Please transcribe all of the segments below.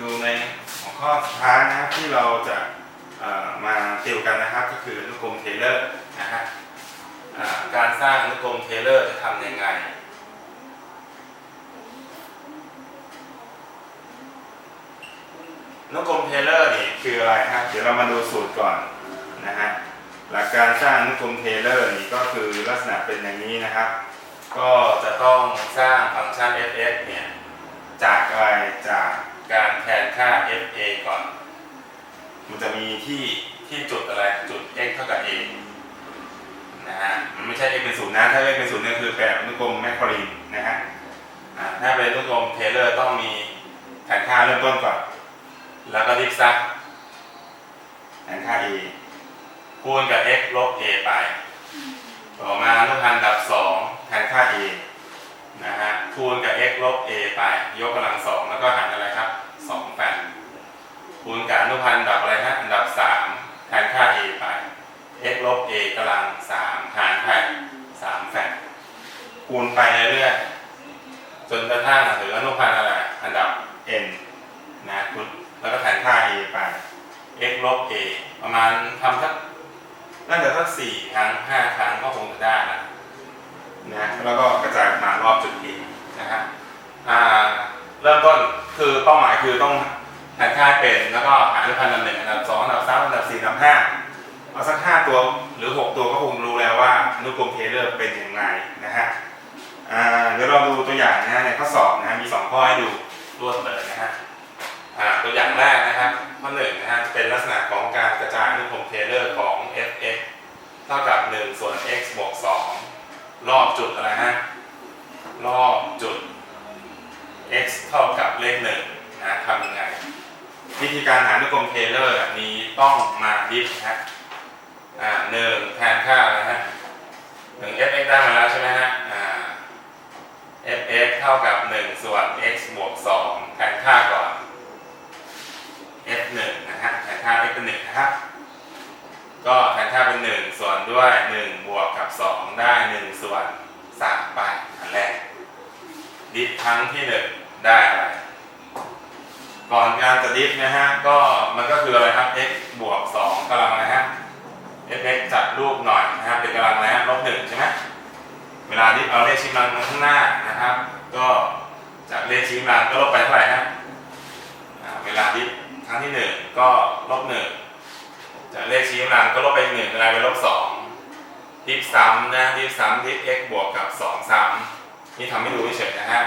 ดูในหัวข้อสุดท้ายนะครับที่เราจะมาติวกันนะครับ ก็คืออนุกรมเทเลอร์นะฮะการสร้างอนุกรมเทเลอร์จะทำยังไงนุกรมเทเลอร์นี่คืออะไรฮะเดี๋ยวเรามาดูสูตรก่อนนะฮะหลักการสร้างนุกรมเทเลอร์นี่ก็คือลักษณะเป็นอย่างนี้นะครับ ก็จะต้องสร้างฟังก์ชัน fx เนี่ยจากอะไรจาก การแทนค่า fa ก่อน มันจะมีที่ที่จุดอะไรจุด x เท่ากับ a นะฮะ มันไม่ใช่ x เป็นศูนย์นะ ถ้า x เป็นศูนย์เนี่ยคือแบบอนุกรมแมคคอรีนนะฮะถ้าเป็นอนุกรมเทเลอร์ต้องมีแทนค่าเริ่มต้นก่อน แล้วก็ดิฟซักแทนค่า a คูณกับ x ลบ a ไป ต่อมาอนุพันธ์ดับ2แทนค่า a นะฮะ คูณกับ x ลบ a ไป ยกกำลัง2แล้วก็หารอะไรครับ 2แปดคูณกับอนุพันธ์ดับอะไรฮะอันดับ3แทนค่า a ไป x ลบ a กำลัง3หารไป3แฟกคูณไปเรื่อยๆจนกระทั่งถึงอนุพันธ์อะไรอันดับ n นะคุณแล้วก็แทนค่า a ไป x ลบ a ประมาณทำสักน่าจะสักสี่ครั้งห้าครั้งก็คงจะได้นะนะแล้วก็กระจายมารอบจุด a นะฮะอ่าเริ่มต้น คือเป้าหมายคือต้องแทนค่าเป็นแล้วก็หาอนุพันธ์อันดับหนึ่งอันดับสองอันดับสามอันดับสี่อันดับห้าเอาสักห้าตัวหรือหกตัวก็คงรู้แล้วว่าอนุกรมเทเลอร์เป็นอย่างไรนะฮะเดี๋ยวเราดูตัวอย่างนะฮะในข้อสอบนะฮะมีสองข้อให้ดูรวดเลยนะฮะตัวอย่างแรกนะครับข้อหนึ่งนะฮะจะเป็นลักษณะของการกระจายอนุกรมเทเลอร์ของ f(x) เท่ากับ 1 ส่วน x บวก2รอบจุดอะไรฮะรอบจุด x เท่ากับเลขหนึ่งนะทำยังไง วิธีการหาอนุกรมเทเลอร์มีต้องมาดิฟนะฮะอ่าหนึ่งแทนค่าอะฮะหนึ่ง f(x) ได้มาแล้วใช่ไหมฮะอ่า f(x) เท่ากับ 1 ส่วน x บวก 2 แทนค่าก่อน f 1นะฮะแทนค่า f เป็น1นะครับก็แทนค่าเป็น 1 ส่วนด้วย 1 บวกกับ 2 ได้ 1 ส่วน3ไปอันแรกดิฟครั้งที่ 1 ได้อะไร ก่อนการจะดิฟนะฮะ ก็มันก็คืออะไรครับ x บวก 2กำลังอะฮะ f x จัดรูปหน่อยนะฮะเป็นกำลังอะฮะลบ1ใช่ไหมเวลาดิฟเอาเลขชี้กำลังมาข้างหน้านะครับ ก็จากเลขชี้กำลังก็ลบไปเท่าไหร่ฮะเวลาดิฟครั้งที่หนึ่งก็ลบหนึ่งจากเลขชี้กำลังก็ลบไปหนึ่งกลายเป็นลบสองดิฟซ้ำนะดิฟซ้ำดิฟ x บวกกับสองซ้ำนี่ทำให้ดูเฉยนะฮะ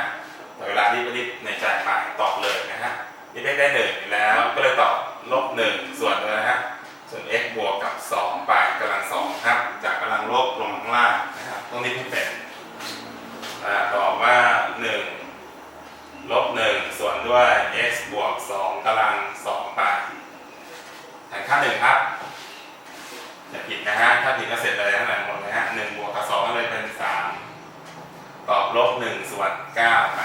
แต่เวลาดิฟก็ดิฟในใจไปตอบเลยนะฮะดิฟ x ได้หนึ่งแล้วก็เลยตอบลบหนึ่งส่วนเลยนะฮะส่วน x บวกกับสองไปกำลังสองครับ จากกำลังลบลงมาข้างล่างนะครับต้องดิฟให้เป็นตอบว่าหนึ่งลบหนึ่งส่วนด้วย x บวกสองกำลังสองไปแทนค่าหนึ่งครับอย่ผิดนะฮะ ถ้าผิดก็เสร็จเลยทั้งหมดหมดเลยฮะหนึ่งบวกกับสองก็เลยเป็นสามตอบลบหนึ่งส่วนเก้าไป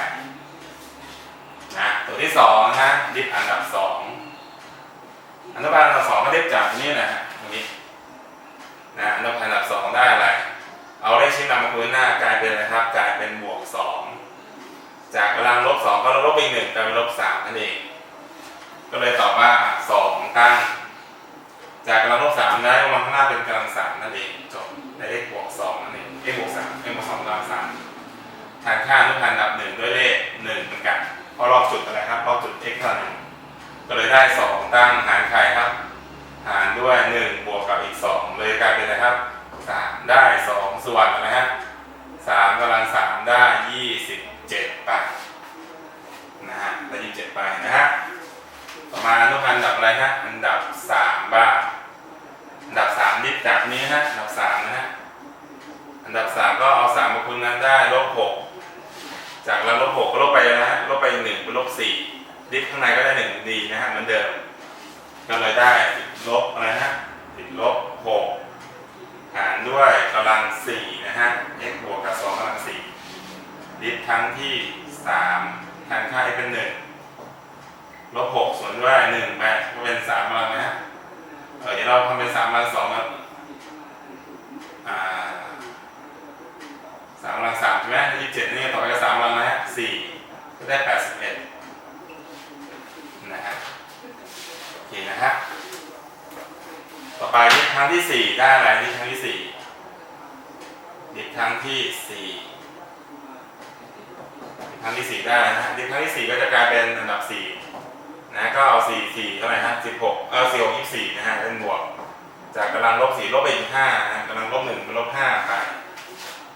ตัวที่สองนะฮะดิฟอันดับสองอันดับอันดับสองก็ดิฟจากนี่นะฮะตรงนี้นะอันดับอันดับสองได้อะไร เอาเลขชิ้นนำมาคูณหน้ากลายเป็นอะไรครับกลายเป็นบวกสองจากกำลังลบสองก็ลบไปหนึ่งกลายเป็นลบสามนั่นเอง ก็เลยตอบว่าสองตั้ง จากกำลังลบสามได้ลงมาข้างหน้าเป็นกำลังสามนั่นเองจบได้เลขบวกสองนั่นเองเลขบวกสามเลขบวกสองกำลังสามทานค่าอนุพันธ์ดับหนึ่งด้วยเลขหนึ่งเหมือนกัน ก็เลยได้สองตั้งหารใครครับ หารด้วยหนึ่งบวกกับอีกสองเลยกลายเป็นอะไรครับสามได้สองส่วนอะฮะสามกำลังสามได้ยี่สิบเจ็ดไปนะฮะได้ยี่สิบเจ็ดไปนะฮะต่อมาอนุพันธ์อันดับอะไรฮะอันดับสามบ้างอันดับสามดิบจากนี้ฮะอันดับสามนะฮะอันดับสามก็เอาสามมาคูณกันได้ลบหกจากเราลบหกก็ลบไปนะฮะลบไปหนึ่งเป็นลบสี่ ดิบข้างในก็ได้หนึ่งดีนะฮะเหมือนเดิมก็เลยได้ติดลบอะไรฮะติดลบหกหารด้วยกำลังสี่นะฮะ x บวกกับสองกำลังสี่ดิฟครั้งที่สามแทนค่า x เป็นหนึ่งลบหกส่วนด้วยหนึ่งไปก็เป็นสามกำลังนะฮะเดี๋ยวเราทำเป็นสามกำลังสองครับอ่าสามกำลังสามใช่ไหมยี่สิบเจ็ดนี่ต่อไปก็สามกำลังนะฮะสี่ก็ได้แปดสิบเอ็ด เคนะฮะ ต่อไปนิดครั้งที่สี่ได้อะไรนิดครั้งที่สี่นิดครั้งที่สี่นิดครั้งที่สี่ได้นะฮะดิดครั้งที่สี่ก็จะกลายเป็นอันดับสี่นะก็เอาสี่สี่เท่าไหร่ฮะสิบหกเออสี่หยี่สี่นะฮะเป็นบวก จากกำลังลบสี่ลบไปอีกห้านะกำลังลบหนึ่งเป็นลบห้าไป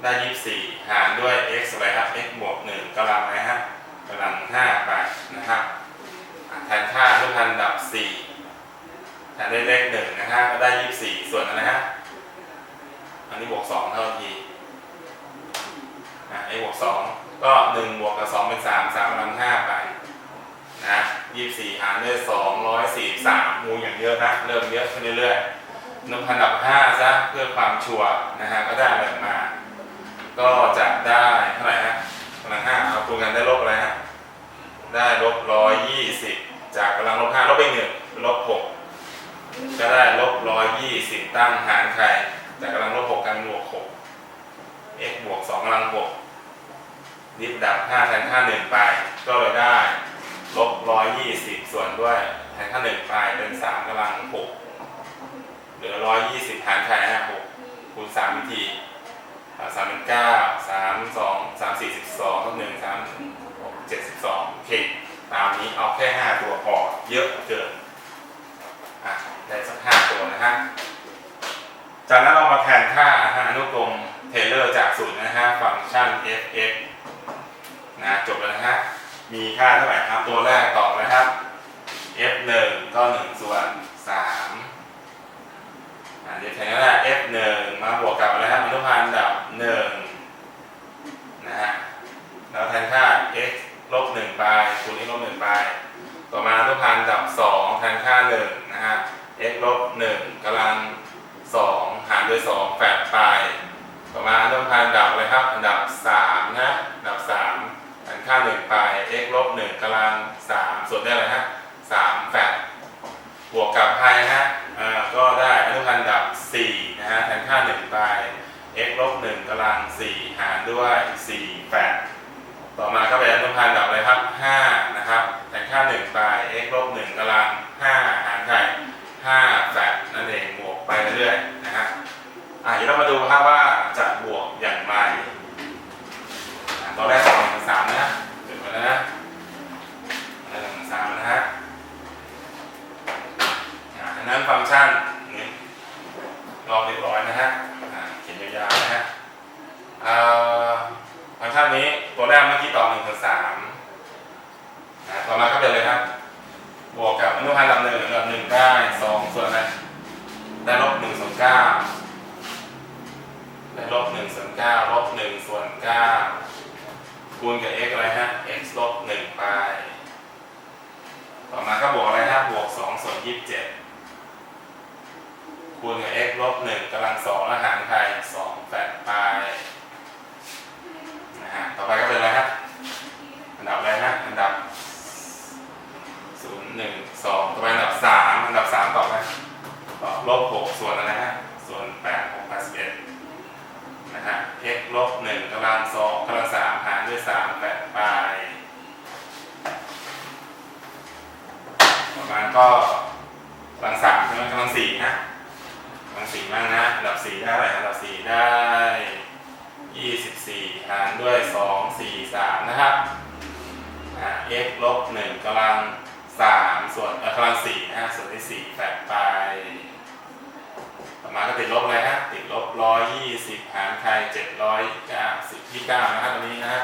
ได้ยี่สี่หารด้วย x อะไรครับ x บวกหนึ่งกำลังอะไรฮะ นี่บวกสองเท่าทีอะ x บวกสองก็หนึ่งบวกกับสองเป็นสามสามกำลังห้าไปนะยี่สิบสี่หารด้วยสองร้อยสี่สามมูอย่างเยอะนะ เริ่มเยอะขึ้นเรื่อยๆนกพันดับห้าซะเพื่อความชัวร์นะฮะก็ได้อะไรมา ก็จะได้เท่าไหร่ฮะกำลังห้าเอาคูณกันได้ลบอะไรฮะได้ลบร้อยยี่สิบจากกำลังลบห้าลบไปหนึ่งลบหกก็ได้ลบร้อยยี่สิบตั้งหารใคร จากกำลังลบหกกันบวกหก x บวกสองกำลังหกดิบดับห้าแทนค่าหนึ่งไป ก็เลยได้ลบร้อยยี่สิบส่วนด้วยแทนค่าหนึ่งไปเป็นสามกำลังหกเหลือร้อยยี่สิบหารใครฮะหกคูณสามวิธีสามเป็นเก้าสามสองสามสี่สิบสองหนึ่งสามหกเจ็ดสิบสองโอเคตามนี้เอาแค่ห้าตัวพอเยอะเกินอะได้สักห้าตัวนะฮะ จากนั้นเรามาแทนค่าอนุกรมเทเลอร์จากศูนย์นะฮะฟังก์ชัน f(x) นะจบแล้วนะฮะ มีค่าเท่าไหร่ครับ ตัวแรกตอบนะครับ f1 ก็1ส่วน3อ่าเดี๋ยวแทนก็ได้ f1 มาบวกกับอะไรครับอนุพันธ์ดับ1นะฮะแล้วแทนค่า x ลบ1ไปคูณ x ลบ1ไป ต่อมาอนุพันธ์ดับ 2 แทนค่า1นะฮะ x ลบ1กำลัง 2 หารด้วย 2 แฝดไป ต่อมาอนุพั นธ์ดับอะครับอันดับ3นะอันดับ3แทนค่า1ไป x ลบ1กำลัง3ส่วนได้อะไรฮะ3แฝดบวกกับพายนะฮะอ่าก็ได้อนุพันธ์ดับ4นะฮะแทนค่า1ไป x ลบ1กำลัง4หารด้วย4แฝดต่อมาก็เป็นอนุพันธ์ดับอะไรครับ5นะครับแทนค่า1ไป x ลบ1กำลัง5หารใคร5แฝดนั่นเองบวกไปเรื่อยๆนะฮะอะเดี๋ยวเรามาดูครับว่า อย่าไรอะตอนแรกสองหนึ่งสามนะเกิดมาแล้วนะหนึ่งสามนะฮะอันนั้นฟังก์ชันนี่รอเรียบร้อยนะฮะเขียนยาวๆนะฮะฟังก์ชันนี้ตัวแรกเมื่อกี้ตอบหนึ่งส่วนสามนะต่อมาก็เป็นเลยครับ บวกกับอนุพันธ์ลำหนึ่งลำหนึ่งได้สองส่วนอะไรได้ลบหนึ่งส่วนเก้า ลบหนึ่งส่วนเก้าลบหนึ่งส่วนเก้าคูณกับ x อะไรฮะ x ลบหนึ่งไป ต่อมาก็บวกอะไรฮะบวกสองส่วนยี่สิบเจ็ดคูณกับ x ลบหนึ่งกำลังสองแล้วหารใคร2แฝดไปนะฮะ ต่อไปก็เป็นอะไรฮะอันดับอะไรฮะ อันดับ 0 1 2 ต่อไปอันดับ 3 อันดับ 3 ตอบไหมตอบลบ 6 ส่วนอะไรฮะ ส่วน 8 6 81นะฮะ x ลบ1กำลัง2กำลัง3หารด้วย3แฝดไป ประมาณก็กำลังสามใช่ไหมกำลังสี่นะกำลังสี่มากนะอันดับสี่ได้เท่าไหร่อันดับสี่ได้ยี่สิบสี่หารด้วยสองสี่สามนะครับอ่า x ลบหนึ่งกำลังสามส่วนกำลังสี่นะฮะส่วนที่สี่แฝดไปต่อมาก็ติดลบอะไรฮะติดลบร้อยยี่สิบหารใครเจ็ดร้อยเก้าสิบที่เก้านะครับตรงนี้นะฮะ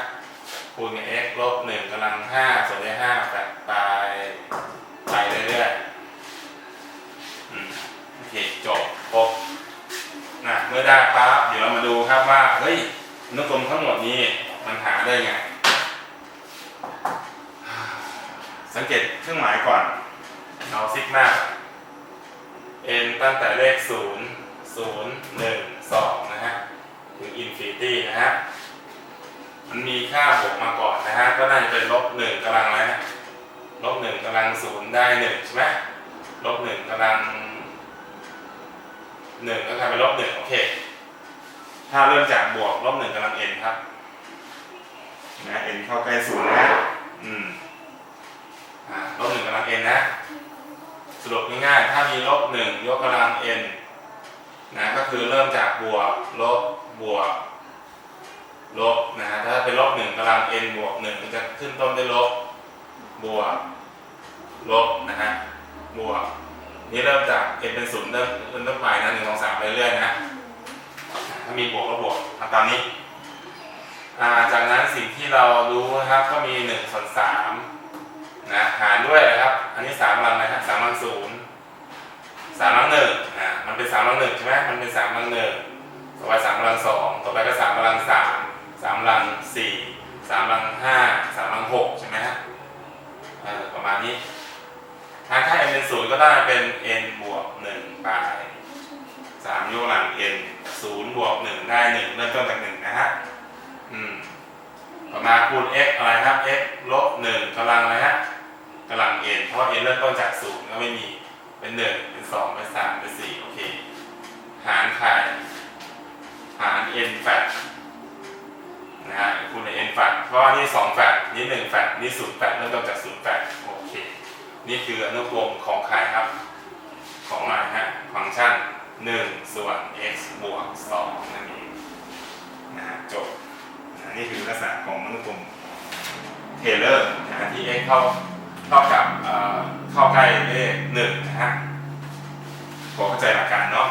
คูณกับ x ลบหนึ่งกำลังห้าส่วนที่ห้าแฝดไป เรื่อยๆอืมโอเคจบครบนะเมื่อได้ปั๊บเดี๋ยวเรามาดูครับว่าเฮ้ยอนุกรมทั้งหมดนี้มันหาได้ไง สังเกตเครื่องหมายก่อนเอาซิกมา n ตั้งแต่เลข 0 0 1 2 นะฮะ ถึงอินฟินิตี้นะฮะ มันมีค่าบวกมาก่อนนะฮะ ก็น่าจะเป็นลบ1กำลังอะไรฮะ ลบหนึ่งกำลังศูนย์ได้หนึ่งใช่ไหมลบหนึ่งกำลังหนึ่งก็กลายเป็นลบหนึ่งโอเค ถ้าเริ่มจากบวกลบหนึ่งกำลัง n ครับนะ n เข้าใกล้ศูนย์นะอืมอ่าลบหนึ่งกำลัง n นนะสรุปง่ายๆถ้ามีลบหนึ่งยกกำลัง n นนะก็คือเริ่มจากบวกลบบวกลบนะฮะถ้าเป็นลบหนึ่งกำลัง n บวกหนึ่งมันจะขึ้นต้นด้วยลบ บวกลบนะฮะบวกนี่เริ่มจาก n เป็นศูนย์เริ่มเริ่มต้นไปนะหนึ่งสองสามไปเรื่อยๆนะถ้ามีบวกก็บวกทำตามนี้จากนั้นสิ่งที่เรารู้นะครับก็มีหนึ่งส่วนสามนะหารด้วยนะครับ อันนี้สามลังอะไรครับสามลังศูนย์สามลังหนึ่งอ่ามันเป็นสามลังหนึ่งใช่ไหมมันเป็นสามลังหนึ่งต่อไปสามลังสองต่อไปก็สามลังสามสามลังสี่สามลังห้าส นี้ ทางค่า n เป็นศูนย์ก็ได้เป็น n บวกหนึ่งไปสามยกกำลัง n ศูนย์บวกหนึ่งได้หนึ่งเริ่มต้นจากหนึ่งนะฮะอืมต่อมาคูณ x อะไรครับ x ลบหนึ่งกำลังอะไรฮะกำลัง n เพราะ n เริ่มต้นจากศูนย์ก็ไม่มีเป็นหนึ่งเป็นสองเป็นสามเป็นสี่โอเค หารใครหาร n แฟกนะฮะคูณใน n แฟกเพราะว่านี่สองแฟกนี่หนึ่งแฟกนี่ศูนย์แฟกเริ่มต้นจากศูนย์แฟกโอเค นี่คืออนุกรมของใครครับ ของอะไรฮะฟังก์ชัน1 ส่วน x บวก2นั่นเองนะฮะจบนะนี่คือลักษณะของอนุกรมเทเลอร์นะที่ x เข้าเท่ากับเอ่อเข้าใกล้เลข1นะฮะพอเข้าใจหลักการเนาะ